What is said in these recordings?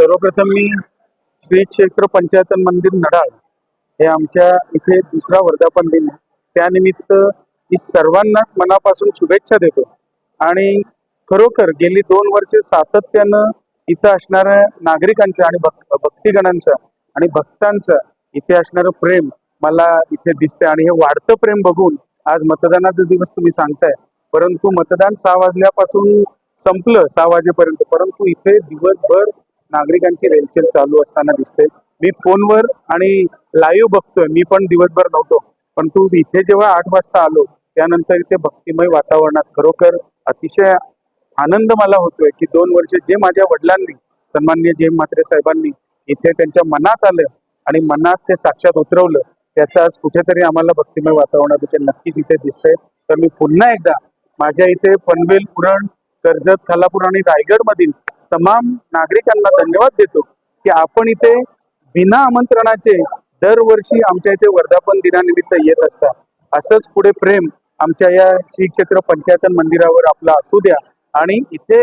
सर्वप्रथम मी श्री क्षेत्र पंचायतन मंदिर नडाळ हे आमच्या इथे दुसरा वर्धापन दिन आहे. त्यानिमित्त मी सर्वांनाच मनापासून शुभेच्छा देतो. आणि खरोखर गेली दोन वर्षे सातत्यानं इथं असणाऱ्या नागरिकांचा आणि भक् भक्तिगणांचं आणि भक्तांचं इथे असणारं प्रेम मला इथे दिसतंय. आणि हे वाढतं प्रेम बघून आज मतदानाचा दिवस तुम्ही सांगताय. परंतु मतदान सहा वाजल्यापासून संपलं सहा वाजेपर्यंत. परंतु इथे दिवसभर नागरिकांची रेलचेल चालू असताना दिसते. मी फोनवर आणि लाईव्ह बघतोय. मी पण दिवसभर नव्हतो. पण तू इथे जेव्हा आठ वाजता आलो त्यानंतर इथे भक्तिमय वातावरणात खरोखर अतिशय आनंद मला होतोय की दोन वर्ष जे माझ्या वडिलांनी सन्मान्य जे म्हात्रे साहेबांनी इथे त्यांच्या मनात आलं आणि मनात ते साक्षात उतरवलं त्याचं आज कुठेतरी आम्हाला भक्तिमय वातावरणात इथे नक्कीच इथे दिसतंय. तर मी पुन्हा एकदा माझ्या इथे पनवेल पुरण कर्जत खालापूर आणि रायगड मधील तमाम नागरिकांना धन्यवाद देतो की आपण इथे बिना आमंत्रणाचे दरवर्षी आमच्या इथे वर्धापन दिनानिमित्त येत असता. असंच पुढे प्रेम आमच्या या श्री क्षेत्र पंचायतन मंदिरावर आपला असू द्या. आणि इथे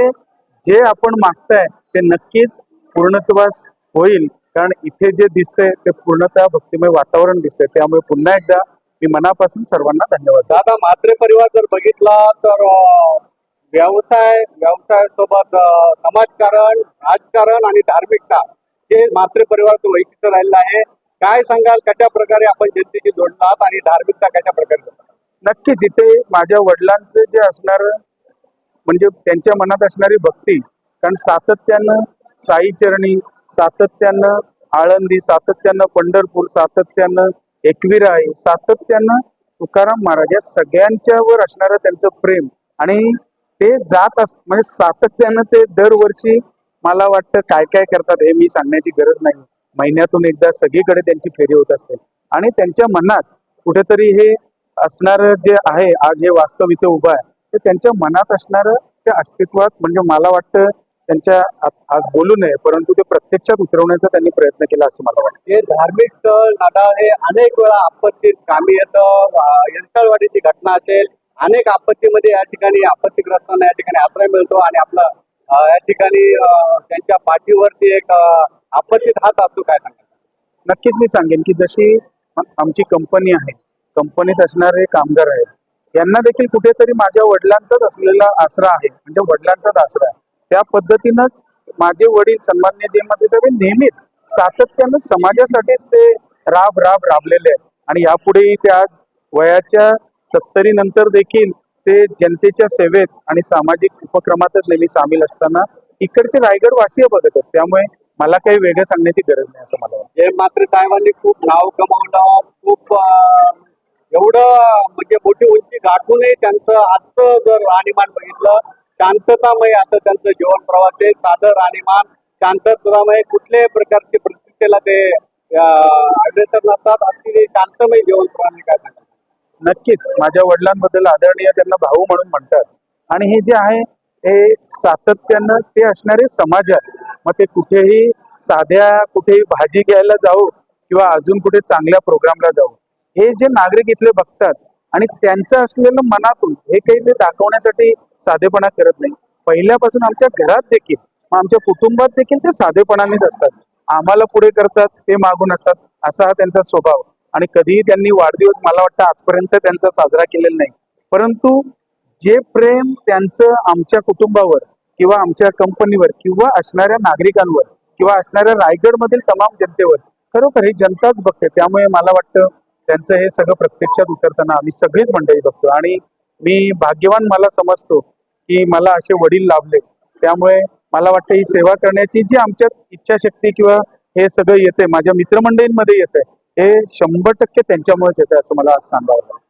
जे आपण मागताय ते नक्कीच पूर्णत्वास होईल. कारण इथे जे दिसतंय ते पूर्णतः भक्तिमय वातावरण दिसतंय. त्यामुळे पुन्हा एकदा मी मनापासून सर्वांना धन्यवाद दादा म्हात्रे परिवार जर बघितला तर व्यवसाय व्यवसायासोबत समाजकारण राजकारण आणि धार्मिकता हे मात्र परिवाराचं वैशिष्ट्य राहिलं आहे. काय सांगाल कशा प्रकारे आपण जनतेशी जोडलात आणि धार्मिकता कशा प्रकारे नक्कीच इथे माझ्या वडिलांचं जे असणार म्हणजे त्यांच्या मनात असणारी भक्ती कारण सातत्यानं साईचरणी सातत्यानं आळंदी सातत्यानं पंढरपूर सातत्यानं एकविराई सातत्यानं तुकाराम महाराज या सगळ्यांच्यावर असणारं त्यांचं प्रेम आणि ते जात अस म्हणजे सातत्यानं ते दरवर्षी मला वाटतं काय काय करतात हे मी सांगण्याची गरज नाही. महिन्यातून एकदा सगळीकडे त्यांची फेरी होत असते. आणि त्यांच्या मनात कुठेतरी हे असणार जे आहे आज हे वास्तव इथे उभं आहे ते त्यांच्या मनात असणार ते अस्तित्वात म्हणजे मला वाटतं त्यांच्या आज बोलू नये परंतु ते प्रत्यक्षात उतरवण्याचा त्यांनी प्रयत्न केला असं मला वाटतं. हे धार्मिक स्थळ आता हे अनेक वेळा आपत्तीत कामी येतं. यंत्रवाडीची घटना असेल अनेक आपत्तीमध्ये या ठिकाणी आपत्तीग्रस्तांना या ठिकाणी आश्रय मिळतो आणि आपला या ठिकाणी त्यांच्या पाठीवरती एक आपत्तीत हात असतो. काय सांगा नक्कीच मी सांगेन की जशी आमची कंपनी आहे कंपनीत असणारे कामगार आहेत यांना देखील कुठेतरी माझ्या वडिलांचाच असलेला आसरा आहे म्हणजे वडिलांचाच आसरा आहे. त्या पद्धतीनंच माझे वडील सन्मान्य जे म्हणजे मध्ये साहेब नेहमीच सातत्यानं समाजासाठीच ते राब राब राबलेले आहेत. आणि यापुढेही ते आज वयाच्या सत्तरी नंतर देखील ते जनतेच्या सेवेत आणि सामाजिक उपक्रमातच नेहमी सामील असताना इकडचे रायगड वासीय बघत आहेत. त्यामुळे मला काही वेगळं सांगण्याची गरज नाही असं मला वाटतं. मात्र साहेबांनी खूप नाव कमावलं खूप एवढं म्हणजे मोठी उंची गाठूनही त्यांचं आजचं जर राहणीमान बघितलं शांततामय असं त्यांचं जीवन प्रवास आहे साधं राहणीमान शांततामय कुठल्याही प्रकारची प्रतिष्ठेला ते अग्रेसर नसतात. अगदी शांतमय जीवन प्रवास काय सांगतात नक्कीच. माझ्या वडिलांबद्दल आदरणीय त्यांना भाऊ म्हणून म्हणतात. आणि हे जे आहे हे सातत्यानं ते असणारे समाजात मग ते कुठेही साध्या कुठेही भाजी घ्यायला जाऊ किंवा अजून कुठे चांगल्या प्रोग्रामला जाऊ हे जे नागरिक इथले बघतात आणि त्यांचं असलेलं मनातून हे काही ते दाखवण्यासाठी साधेपणा करत नाही. पहिल्यापासून आमच्या घरात देखील मग आमच्या कुटुंबात देखील ते साधेपणानेच असतात. आम्हाला पुढे करतात ते मागून असतात असा हा त्यांचा स्वभाव. आणि कधीही त्यांनी वाढदिवस मला वाटतं आजपर्यंत त्यांचा साजरा केलेला नाही. परंतु जे प्रेम त्यांचं आमच्या कुटुंबावर किंवा आमच्या कंपनीवर किंवा असणाऱ्या नागरिकांवर किंवा असणाऱ्या रायगडमधील तमाम जनतेवर खरोखर ही जनताच बघते. त्यामुळे मला वाटतं त्यांचं हे सगळं प्रत्यक्षात उतरताना आम्ही सगळीच मंडळी बघतो. आणि मी भाग्यवान मला समजतो की मला असे वडील लाभले. त्यामुळे मला वाटतं ही सेवा करण्याची जी आमच्यात इच्छाशक्ती किंवा हे सगळं येते माझ्या मित्रमंडळींमध्ये येते हे शंभर टक्के त्यांच्यामुळेच येते असं मला आज सांगावं लागतं.